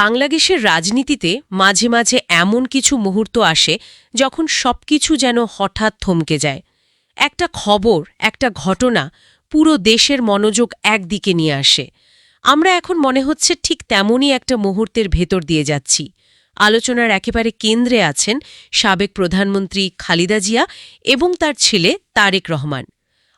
বাংলাদেশের রাজনীতিতে মাঝে মাঝে এমন কিছু মুহূর্ত আসে যখন সবকিছু যেন হঠাৎ থমকে যায়। একটা খবর, একটা ঘটনা পুরো দেশের মনোযোগ একদিকে নিয়ে আসে। আমরা এখন মনে হচ্ছে ঠিক তেমনই একটা মুহূর্তের ভেতর দিয়ে যাচ্ছি। আলোচনার একেবারে কেন্দ্রে আছেন সাবেক প্রধানমন্ত্রী খালিদা জিয়া এবং তার ছেলে তারেক রহমান।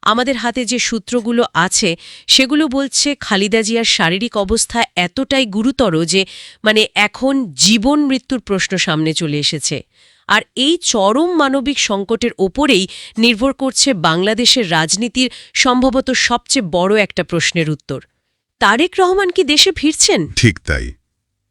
আমাদের হাতে যে সূত্রগুলো আছে, সেগুলো বলছে খালিদা জিয়ার শারীরিক অবস্থা এতটাই গুরুতর যে মানে এখন জীবন মৃত্যুর প্রশ্ন সামনে চলে এসেছে। আর এই চরম মানবিক সংকটের ওপরেই নির্ভর করছে বাংলাদেশের রাজনীতির সম্ভবত সবচেয়ে বড় একটা প্রশ্নের উত্তর। তারেক রহমান কি দেশে ফিরছেন? ঠিক তাই।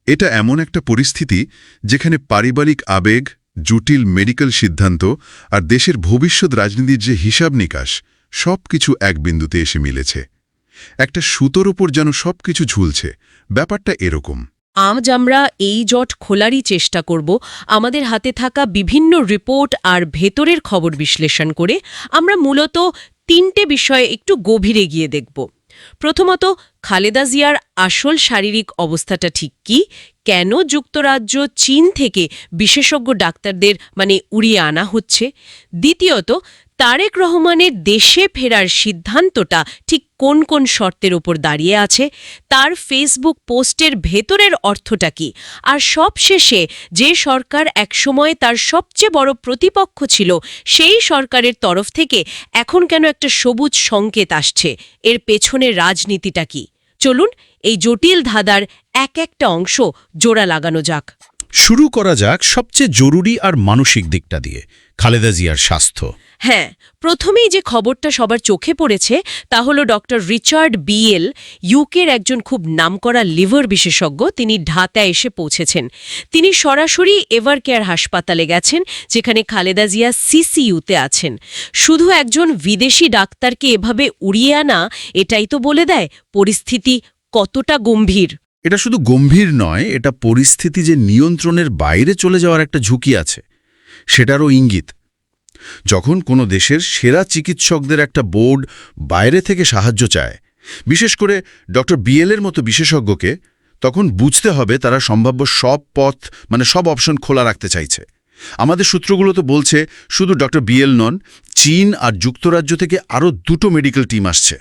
এটা এমন একটা পরিস্থিতি যেখানে পারিবারিক আবেগ, জটিল মেডিকেল সিদ্ধান্ত আর দেশের ভবিষ্যৎ রাজনীতির যে হিসাব নিকাশ সব কিছু এক বিন্দুতে এসে মিলেছে। একটা সুতোর ওপর যেন সব কিছু ঝুলছে। ব্যাপারটা এরকম। আজ আমরা এই জট খোলারই চেষ্টা করব আমাদের হাতে থাকা বিভিন্ন রিপোর্ট আর ভেতরের খবর বিশ্লেষণ করে আমরা মূলত তিনটে বিষয়ে একটু গভীরে গিয়ে দেখব। প্রথমত, খালেদা জিয়ার আসল শারীরিক অবস্থাটা ঠিক কি? কেন যুক্তরাজ্য চীন থেকে বিশেষজ্ঞ ডাক্তারদের মানে উড়িয়ে আনা হচ্ছে? দ্বিতীয়ত তারেক রহমানের দেশে ফেরার সিদ্ধান্তটা ঠিক কোন কোন শর্তের ওপর দাঁড়িয়ে আছে? তার ফেসবুক পোস্টের ভেতরের অর্থটা কি? আর সবশেষে যে সরকার একসময় তার সবচেয়ে বড় প্রতিপক্ষ ছিল, সেই সরকারের তরফ থেকে এখন কেন একটা সবুজ সংকেত আসছে? এর পেছনের রাজনীতিটা কি? চলুন এই জটিল ধাঁধার এক একটা অংশ জোড়া লাগানো যাক। শুরু করা যাক সবচেয়ে জরুরি আর মানসিক দিকটা দিয়ে, খালেদা জিয়ার স্বাস্থ্য। হ্যাঁ প্রথমেই যে খবরটা সবার চোখে পড়েছে, তা হল ডক্টর রিচার্ড বিএল, ইউকের একজন খুব নামকরা লিভার বিশেষজ্ঞ, তিনি ঢাকায় এসে পৌঁছেছেন। তিনি সরাসরি এভার কেয়ার হাসপাতালে গেছেন, যেখানে খালেদা জিয়া সিসিইউতে আছেন। শুধু একজন বিদেশি ডাক্তারকে এভাবে উড়িয়ে আনা, এটাই তো বলে দেয়, পরিস্থিতি কতটা গম্ভীর। এটা শুধু গম্ভীর নয়, এটা পরিস্থিতি যে নিয়ন্ত্রণের বাইরে চলে যাওয়ার একটা ঝুঁকি আছে, সেটারও ইঙ্গিত। যখন কোনো দেশের সেরা চিকিৎসকদের একটা বোর্ড বাইরে থেকে সাহায্য চায়, বিশেষ করে ডক্টর বিএলের মতো বিশেষজ্ঞকে, তখন বুঝতে হবে তারা সম্ভাব্য সব পথ মানে সব অপশন খোলা রাখতে চাইছে। আমাদের সূত্রগুলো তো বলছে, শুধু ডক্টর বিএল নন, চীন আর যুক্তরাজ্য থেকে আরও দুটো মেডিকেল টিম আসছে।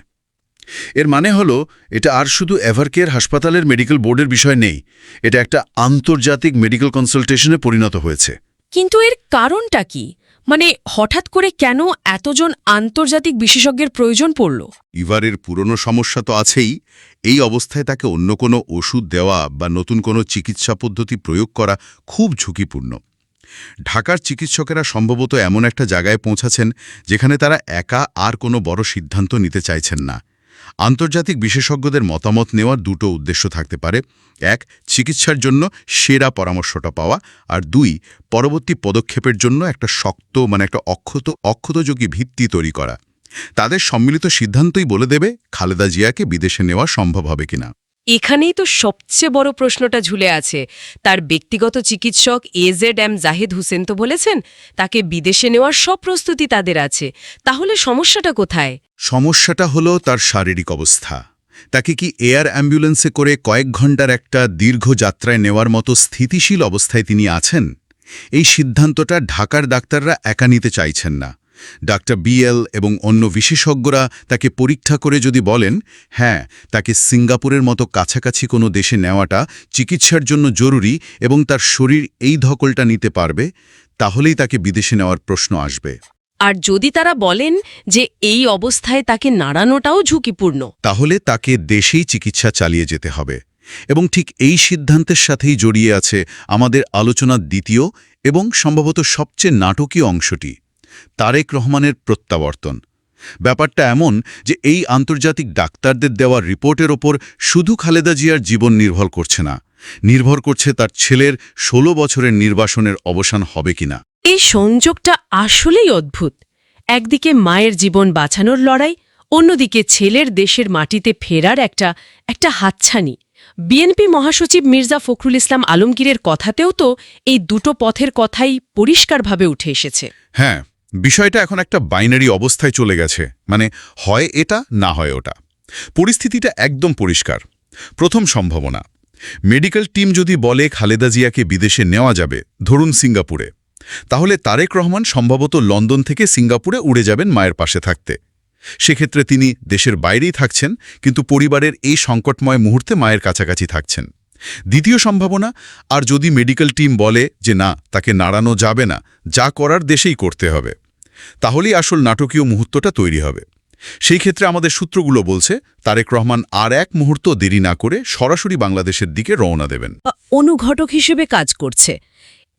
এর মানে হলো এটা আর শুধু এভারকেয়ার হাসপাতালের মেডিকেল বোর্ডের বিষয় নেই এটা একটা আন্তর্জাতিক মেডিকেল কনসালটেশনে পরিণত হয়েছে। কিন্তু এর কারণটা কি? মানে হঠাৎ করে কেন এতজন আন্তর্জাতিক বিশেষজ্ঞের প্রয়োজন পড়ল? ইভারের পুরনো সমস্যা তো আছেই এই অবস্থায় তাকে অন্য কোনো ওষুধ দেওয়া বা নতুন কোনো চিকিৎসা পদ্ধতি প্রয়োগ করা খুব ঝুঁকিপূর্ণ। ঢাকার চিকিৎসকেরা সম্ভবত এমন একটা জায়গায় পৌঁছাছেন যেখানে তারা একা আর কোনো বড় সিদ্ধান্ত নিতে চাইছেন না। আন্তর্জাতিক বিশেষজ্ঞদের মতামত নেওয়ার দুটো উদ্দেশ্য থাকতে পারে। এক, চিকিৎসার জন্য সেরা পরামর্শটা পাওয়া। আর দুই, পরবর্তী পদক্ষেপের জন্য একটা শক্ত মানে একটা অক্ষত, অক্ষতযোগী ভিত্তি তৈরি করা। তাদের সম্মিলিত সিদ্ধান্তই বলে দেবে খালেদা জিয়াকে বিদেশে নেওয়া সম্ভব হবে কিনা। এখানেই তো সবচেয়ে বড় প্রশ্নটা ঝুলে আছে। তার ব্যক্তিগত চিকিৎসক এজেড এম জাহিদ হোসেন তো বলেছেন, তাকে বিদেশে নেওয়ার সব প্রস্তুতি তাদের আছে। তাহলে সমস্যাটা কোথায়? সমস্যাটা হলো তার শারীরিক অবস্থা। তাকে কি এয়ার অ্যাম্বুলেন্সে করে কয়েক ঘণ্টার একটা দীর্ঘ যাত্রায় নেওয়ার মতো স্থিতিশীল অবস্থায় তিনি আছেন? এই সিদ্ধান্তটা ঢাকার ডাক্তাররা একা নিতে চাইছেন না। ডাক্তার বিএল এবং অন্য বিশেষজ্ঞরা তাকে পরীক্ষা করে যদি বলেন হ্যাঁ তাকে সিঙ্গাপুরের মতো কাছাকাছি কোনো দেশে নেওয়াটা চিকিৎসার জন্য জরুরি এবং তার শরীর এই ধকলটা নিতে পারবে তাহলেই তাকে বিদেশে নেওয়ার প্রশ্ন আসবে। আর যদি তারা বলেন যে এই অবস্থায় তাকে নাড়ানোটাও ঝুঁকিপূর্ণ। তাহলে তাকে দেশেই চিকিৎসা চালিয়ে যেতে হবে। এবং ঠিক এই সিদ্ধান্তের সাথেই জড়িয়ে আছে আমাদের আলোচনার দ্বিতীয় এবং সম্ভবত সবচেয়ে নাটকীয় অংশটি। তারেক রহমানের প্রত্যাবর্তন। ব্যাপারটা এমন যে এই আন্তর্জাতিক ডাক্তারদের দেওয়া রিপোর্টের ওপর শুধু খালেদা জিয়ার জীবন নির্ভর করছে না নির্ভর করছে তার ছেলের ১৬ বছরের নির্বাসনের অবসান হবে কিনা। এই সংযোগটা আসলেই অদ্ভুত। একদিকে মায়ের জীবন বাঁচানোর লড়াই অন্যদিকে ছেলের দেশের মাটিতে ফেরার একটা একটা হাতছানি। বিএনপি মহাসচিব মির্জা ফখরুল ইসলাম আলমগীরের কথাতেও তো এই দুটো পথের কথাই পরিষ্কারভাবে উঠে এসেছে। হ্যাঁ বিষয়টা এখন একটা বাইনারি অবস্থায় চলে গেছে। মানে হয় এটা, না হয় ওটা। পরিস্থিতিটা একদম পরিষ্কার। প্রথম সম্ভাবনা, মেডিকেল টিম যদি বলে খালেদা জিয়াকে বিদেশে নেওয়া যাবে, ধরুন সিঙ্গাপুরে, তাহলে তারেক রহমান সম্ভবত লন্ডন থেকে সিঙ্গাপুরে উড়ে যাবেন মায়ের পাশে থাকতে। সেক্ষেত্রে তিনি দেশের বাইরেই থাকছেন, কিন্তু পরিবারের এই সংকটময় মুহূর্তে মায়ের কাছাকাছি থাকছেন। দ্বিতীয় সম্ভাবনা, আর যদি মেডিকেল টিম বলে যে না, তাকে নাড়ানো যাবে না, যা করার দেশেই করতে হবে। তাহলেই আসল নাটকীয় মুহূর্তটা তৈরি হবে। সেই ক্ষেত্রে আমাদের সূত্রগুলো বলছে, তারেক রহমান আর এক মুহূর্ত দেরি না করে সরাসরি বাংলাদেশের দিকে রওনা দেবেন। অনুঘটক হিসেবে কাজ করছে।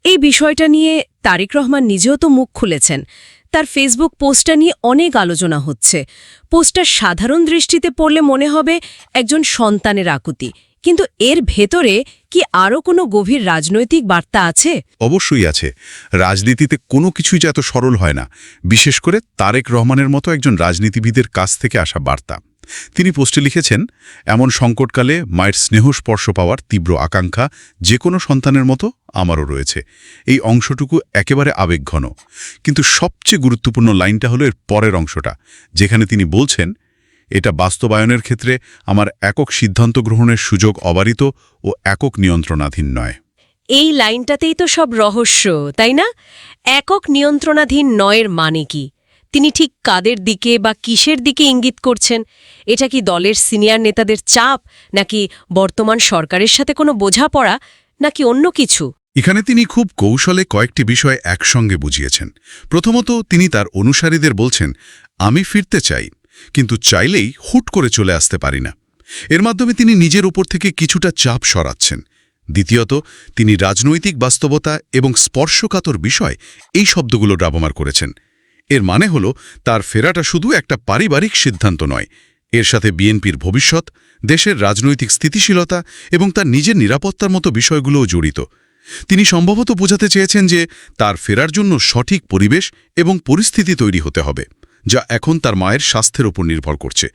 এই বিষয়টা নিয়ে তারেক রহমান নিজেও তো মুখ খুলেছেন। তার ফেসবুক পোস্টটা নিয়ে অনেক আলোচনা হচ্ছে। পোস্টটা সাধারণ দৃষ্টিতে পড়লে মনে হবে একজন সন্তানের আকুতি। কিন্তু এর ভেতরে কি আরও কোনো গভীর রাজনৈতিক বার্তা আছে? অবশ্যই আছে। রাজনীতিতে কোনো কিছুই যে এত সরল হয় না। বিশেষ করে তারেক রহমানের মতো একজন রাজনীতিবিদের কাছ থেকে আসা বার্তা। তিনি পোস্টে লিখেছেন, এমন সংকটকালে মায়ের স্নেহ স্পর্শ পাওয়ার তীব্র আকাঙ্ক্ষা যে কোনো সন্তানের মতো আমারও রয়েছে। এই অংশটুকু একেবারে আবেগঘন। কিন্তু সবচেয়ে গুরুত্বপূর্ণ লাইনটা হলো এর পরের অংশটা, যেখানে তিনি বলছেন এটা বাস্তবায়নের ক্ষেত্রে আমার একক সিদ্ধান্ত গ্রহণের সুযোগ অবারিত ও একক নিয়ন্ত্রণাধীন নয়। এই লাইনটাতেই তো সব রহস্য তাই না? একক নিয়ন্ত্রণাধীন নয়ের মানে কি? তিনি ঠিক কাদের দিকে বা কিসের দিকে ইঙ্গিত করছেন? এটা কি দলের সিনিয়র নেতাদের চাপ নাকি বর্তমান সরকারের সাথে কোনো বোঝাপড়া নাকি অন্য কিছু? এখানে তিনি খুব কৌশলে কয়েকটি বিষয় একসঙ্গে বুঝিয়েছেন। প্রথমত তিনি তার অনুসারীদের বলছেন আমি ফিরতে চাই। কিন্তু চাইলেই হুট করে চলে আসতে পারি না। এর মাধ্যমে তিনি নিজের উপর থেকে কিছুটা চাপ সরাচ্ছেন। দ্বিতীয়ত, তিনি রাজনৈতিক বাস্তবতা এবং স্পর্শকাতর বিষয় এই শব্দগুলো ব্যবহার করেছেন। এর মানে হল, তার ফেরাটা শুধু একটা পারিবারিক সিদ্ধান্ত নয়। এর সাথে বিএনপির ভবিষ্যৎ, দেশের রাজনৈতিক স্থিতিশীলতা এবং তার নিজের নিরাপত্তার মতো বিষয়গুলোও জড়িত। তিনি সম্ভবত বোঝাতে চেয়েছেন যে তার ফেরার জন্য সঠিক পরিবেশ এবং পরিস্থিতি তৈরি হতে হবে। যা এখন তার মায়ের স্বাস্থ্যের ওপর নির্ভর করছে।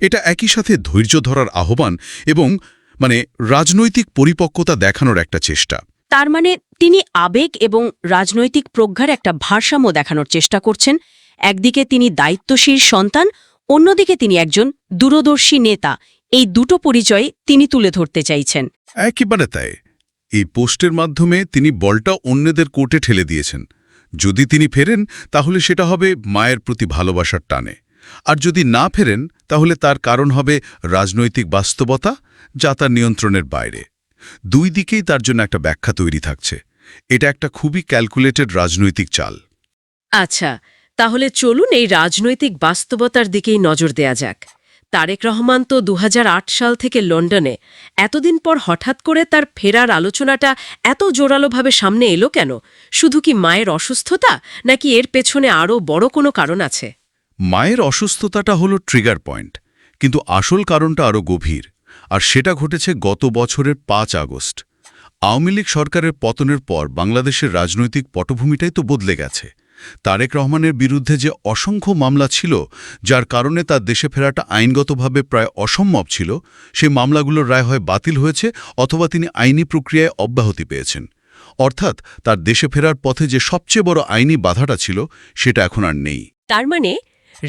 এটা একই সাথে ধৈর্য ধরার আহ্বান এবং মানে রাজনৈতিক পরিপক্কতা দেখানোর একটা চেষ্টা। তার মানে তিনি আবেগ এবং রাজনৈতিক প্রজ্ঞার একটা ভারসাম্য দেখানোর চেষ্টা করছেন। একদিকে তিনি দায়িত্বশীল সন্তান অন্যদিকে তিনি একজন দূরদর্শী নেতা। এই দুটো পরিচয় তিনি তুলে ধরতে চাইছেন। একেবারে তাই। এই পোস্টের মাধ্যমে তিনি বলটা অন্যদের কোর্টে ঠেলে দিয়েছেন। যদি তিনি ফেরেন, তাহলে সেটা হবে মায়ের প্রতি ভালোবাসার টানে। আর যদি না ফেরেন, তাহলে তার কারণ হবে রাজনৈতিক বাস্তবতা, যা তার নিয়ন্ত্রণের বাইরে। দুই দিকেই তার জন্য একটা ব্যাখ্যা তৈরি থাকছে। এটা একটা খুবই ক্যালকুলেটেড রাজনৈতিক চাল। আচ্ছা তাহলে চলুন এই রাজনৈতিক বাস্তবতার দিকেই নজর দেয়া যাক। তারেক রহমান তো দু হাজার আট সাল থেকে লন্ডনে। এতদিন পর হঠাৎ করে তার ফেরার আলোচনাটা এত জোরালোভাবে সামনে এলো কেন? শুধু কি মায়ের অসুস্থতা, নাকি এর পেছনে আরও বড় কোনো কারণ আছে? মায়ের অসুস্থতাটা হলো ট্রিগার পয়েন্ট কিন্তু আসল কারণটা আরও গভীর, আর সেটা ঘটেছে গত বছরের পাঁচ আগস্ট। আওয়ামী লীগ সরকারের পতনের পর বাংলাদেশের রাজনৈতিক পটভূমিটাই তো বদলে গেছে। তারেক রহমানের বিরুদ্ধে যে অসংখ্য মামলা ছিল, যার কারণে তার দেশে ফেরাটা আইনগতভাবে প্রায় অসম্ভব ছিল সেই মামলাগুলোর রায় হয় বাতিল হয়েছে অথবা তিনি আইনি প্রক্রিয়ায় অব্যাহতি পেয়েছেন। অর্থাৎ তার দেশে ফেরার পথে যে সবচেয়ে বড় আইনি বাধাটা ছিল, সেটা এখন আর নেই। তার মানে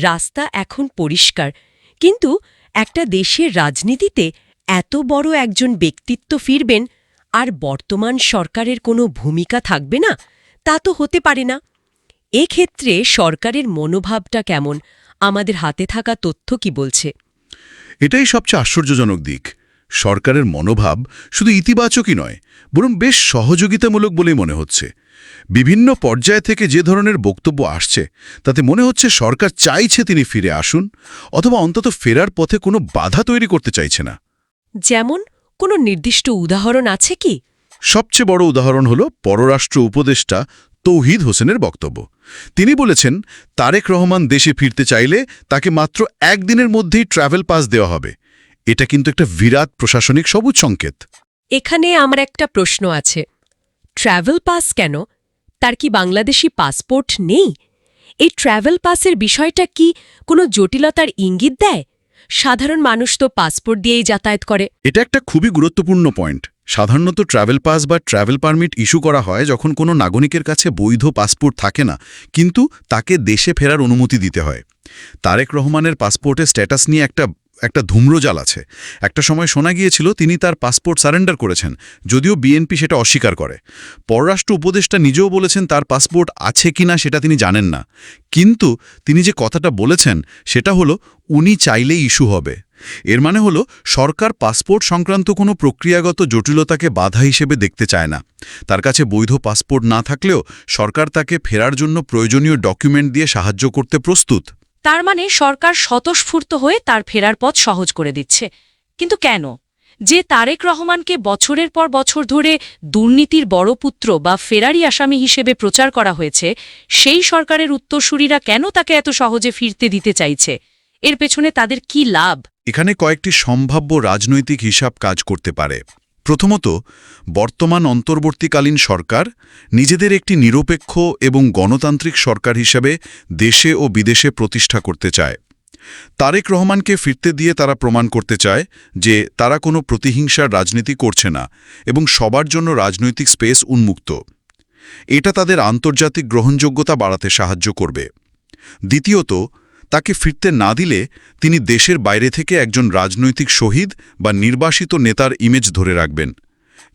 রাস্তা এখন পরিষ্কার, কিন্তু একটা দেশের রাজনীতিতে এত বড় একজন ব্যক্তিত্ব ফিরবেন, আর বর্তমান সরকারের কোনো ভূমিকা থাকবে না, তা তো হতে পারে না। এক্ষেত্রে সরকারের মনোভাবটা কেমন? আমাদের হাতে থাকা তথ্য কি বলছে? এটাই সবচেয়ে আশ্চর্যজনক দিক। সরকারের মনোভাব শুধু ইতিবাচকই নয় বরং বেশ সহযোগিতামূলক বলেই মনে হচ্ছে। বিভিন্ন পর্যায় থেকে যে ধরনের বক্তব্য আসছে তাতে মনে হচ্ছে সরকার চাইছে তিনি ফিরে আসুন অথবা অন্তত ফেরার পথে কোনো বাধা তৈরি করতে চাইছে না। যেমন কোনো নির্দিষ্ট উদাহরণ আছে কি? সবচেয়ে বড় উদাহরণ হল পররাষ্ট্র উপদেষ্টা তৌহিদ হোসেনের বক্তব্য। তিনি বলেছেন তারেক রহমান দেশে ফিরতে চাইলে তাকে মাত্র একদিনের মধ্যেই ট্রাভেল পাস দেওয়া হবে। এটা কিন্তু একটা বিরাট প্রশাসনিক সবুজ সংকেত। এখানে আমার একটা প্রশ্ন আছে। ট্র্যাভেল পাস কেন? তার কি বাংলাদেশি পাসপোর্ট নেই? এই ট্র্যাভেল পাসের বিষয়টা কি কোনো জটিলতার ইঙ্গিত দেয়? সাধারণ মানুষ তো পাসপোর্ট দিয়েই যাতায়াত করে। এটা একটা খুবই গুরুত্বপূর্ণ পয়েন্ট। সাধারণত ট্রাভেল পাস বা ট্রাভেল পারমিট ইস্যু করা হয় যখন কোনো নাগরিকের কাছে বৈধ পাসপোর্ট থাকে না, কিন্তু তাকে দেশে ফেরার অনুমতি দিতে হয়। তারেক রহমানের পাসপোর্টের স্ট্যাটাস নিয়ে একটা একটা ধূম্রজাল আছে। একটা সময় শোনা গিয়েছিল তিনি তার পাসপোর্ট সারেন্ডার করেছেন, যদিও বিএনপি সেটা অস্বীকার করে। পররাষ্ট্র উপদেষ্টা নিজেও বলেছেন তার পাসপোর্ট আছে কিনা সেটা তিনি জানেন না। কিন্তু তিনি যে কথাটা বলেছেন, সেটা হলো, উনি চাইলেই ইস্যু হবে। এর মানে হলো, সরকার পাসপোর্ট সংক্রান্ত কোনো প্রক্রিয়াগত জটিলতাকে বাধা হিসেবে দেখতে চায় না। তার কাছে বৈধ পাসপোর্ট না থাকলেও সরকার তাকে ফেরার জন্য প্রয়োজনীয় ডকুমেন্ট দিয়ে সাহায্য করতে প্রস্তুত। তার মানে সরকার স্বতঃস্ফূর্ত হয়ে তার ফেরার পথ সহজ করে দিচ্ছে। কিন্তু কেন? যে তারেক রহমানকে বছরের পর বছর ধরে দুর্নীতির বড় পুত্র বা ফেরারি আসামি হিসেবে প্রচার করা হয়েছে, সেই সরকারের উত্তরসূরিরা কেন তাকে এত সহজে ফিরতে দিতে চাইছে? এর পেছনে তাদের কি লাভ? এখানে কয়েকটি সম্ভাব্য রাজনৈতিক হিসাব কাজ করতে পারে। প্রথমত, বর্তমান অন্তর্বর্তীকালীন সরকার নিজেদের একটি নিরপেক্ষ এবং গণতান্ত্রিক সরকার হিসেবে দেশে ও বিদেশে প্রতিষ্ঠা করতে চায়। তারেক রহমানকে ফিরতে দিয়ে তারা প্রমাণ করতে চায় যে তারা কোনো প্রতিহিংসার রাজনীতি করছে না এবং সবার জন্য রাজনৈতিক স্পেস উন্মুক্ত। এটা তাদের আন্তর্জাতিক গ্রহণযোগ্যতা বাড়াতে সাহায্য করবে। দ্বিতীয়ত তাকে ফিরতে না দিলে তিনি দেশের বাইরে থেকে একজন রাজনৈতিক শহীদ বা নির্বাসিত নেতার ইমেজ ধরে রাখবেন।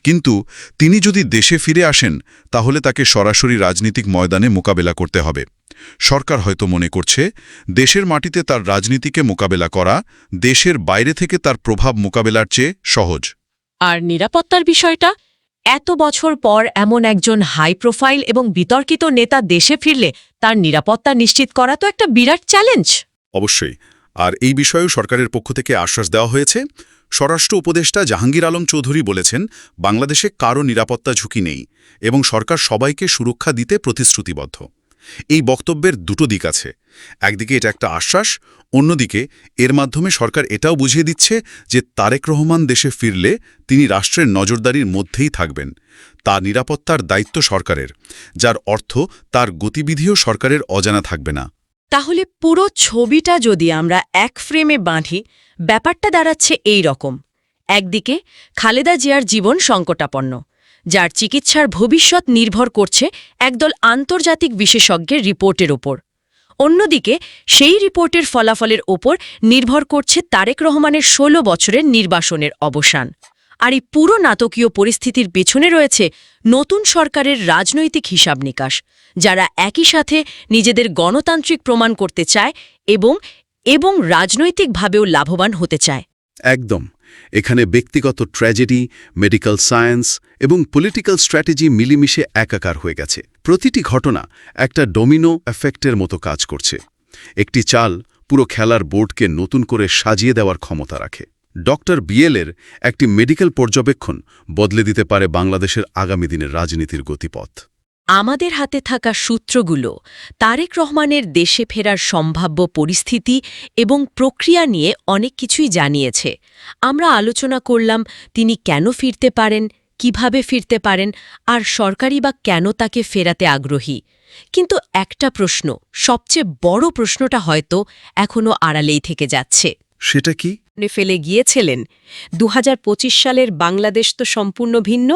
কিন্তু তিনি যদি দেশে ফিরে আসেন, তাহলে তাকে সরাসরি রাজনীতিক ময়দানে মোকাবেলা করতে হবে। সরকার হয়তো মনে করছে, দেশের মাটিতে তার রাজনীতিকে মোকাবেলা করা, দেশের বাইরে থেকে তার প্রভাব মোকাবেলার চেয়ে সহজ। আর নিরাপত্তার বিষয়টা এত বছর পর এমন একজন হাই প্রোফাইল এবং বিতর্কিত নেতা দেশে ফিরলে তার নিরাপত্তা নিশ্চিত করা তো একটা বিরাট চ্যালেঞ্জ অবশ্যই। আর এই বিষয়েও সরকারের পক্ষ থেকে আশ্বাস দেওয়া হয়েছে। স্বরাষ্ট্র উপদেষ্টা জাহাঙ্গীর আলম চৌধুরী বলেছেন, বাংলাদেশে কারও নিরাপত্তা ঝুঁকি নেই এবং সরকার সবাইকে সুরক্ষা দিতে প্রতিশ্রুতিবদ্ধ। এই বক্তব্যের দুটো দিক আছে। একদিকে এটা একটা আশ্বাস, অন্যদিকে এর মাধ্যমে সরকার এটাও বুঝিয়ে দিচ্ছে যে তারেক রহমান দেশে ফিরলে তিনি রাষ্ট্রের নজরদারির মধ্যেই থাকবেন। তার নিরাপত্তার দায়িত্ব সরকারের, যার অর্থ তার গতিবিধিও সরকারের অজানা থাকবে না। তাহলে পুরো ছবিটা যদি আমরা এক ফ্রেমে বাঁধি, ব্যাপারটা দাঁড়াচ্ছে এই রকম। একদিকে খালেদা জিয়ার জীবন সংকটাপন্ন। যার চিকিৎসার ভবিষ্যৎ নির্ভর করছে একদল আন্তর্জাতিক বিশেষজ্ঞের রিপোর্টের ওপর। অন্যদিকে, সেই রিপোর্টের ফলাফলের ওপর নির্ভর করছে তারেক রহমানের ১৬ বছরের নির্বাসনের অবসান। আর এই পুরো নাটকীয় পরিস্থিতির পেছনে রয়েছে নতুন সরকারের রাজনৈতিক হিসাব নিকাশ, যারা একই সাথে নিজেদের গণতান্ত্রিক প্রমাণ করতে চায় এবং এবং রাজনৈতিকভাবেও লাভবান হতে চায়। একদম। এখানে ব্যক্তিগত ট্র্যাজেডি, মেডিকেল সায়েন্স এবং পলিটিক্যাল স্ট্র্যাটেজি মিলিমিশে একাকার হয়ে গেছে। প্রতিটি ঘটনা একটা ডোমিনো এফেক্টের মতো কাজ করছে। একটি চাল পুরো খেলার বোর্ডকে নতুন করে সাজিয়ে দেওয়ার ক্ষমতা রাখে। ডক্টর বিএলের একটি মেডিকেল পর্যবেক্ষণ বদলে দিতে পারে বাংলাদেশের আগামী দিনের রাজনীতির গতিপথ। আমাদের হাতে থাকা সূত্রগুলো তারেক রহমানের দেশে ফেরার সম্ভাব্য পরিস্থিতি এবং প্রক্রিয়া নিয়ে অনেক কিছুই জানিয়েছে। আমরা আলোচনা করলাম তিনি কেন ফিরতে পারেন কীভাবে ফিরতে পারেন আর সরকারি বা কেন তাকে ফেরাতে আগ্রহী। কিন্তু একটা প্রশ্ন সবচেয়ে বড় প্রশ্নটা হয়তো এখনও আড়ালেই থেকে যাচ্ছে। সেটা কি? ফেলে গিয়েছিলেন। দু হাজার পঁচিশ সালের বাংলাদেশ তো সম্পূর্ণ ভিন্ন।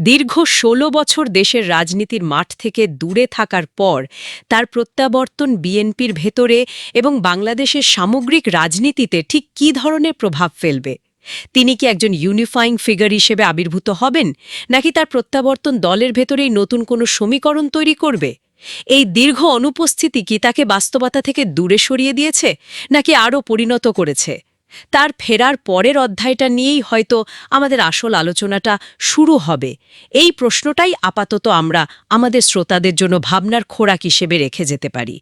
দীর্ঘ ১৬ বছর দেশের রাজনীতির মাঠ থেকে দূরে থাকার পর তার প্রত্যাবর্তন বিএনপির ভেতরে এবং বাংলাদেশের সামগ্রিক রাজনীতিতে ঠিক কী ধরনের প্রভাব ফেলবে? তিনি কি একজন ইউনিফাইং ফিগার হিসেবে আবির্ভূত হবেন? নাকি তার প্রত্যাবর্তন দলের ভেতরেই নতুন কোনো সমীকরণ তৈরি করবে? এই দীর্ঘ অনুপস্থিতি কি তাকে বাস্তবতা থেকে দূরে সরিয়ে দিয়েছে, নাকি আরও পরিণত করেছে? তার ফেরার পরের অধ্যায়টা নিয়েই হয়তো আমাদের আসল আলোচনাটা শুরু হবে। এই প্রশ্নটাই আপাতত আমরা আমাদের শ্রোতাদের জন্য ভাবনার খোরাক হিসেবে রেখে যেতে পারি।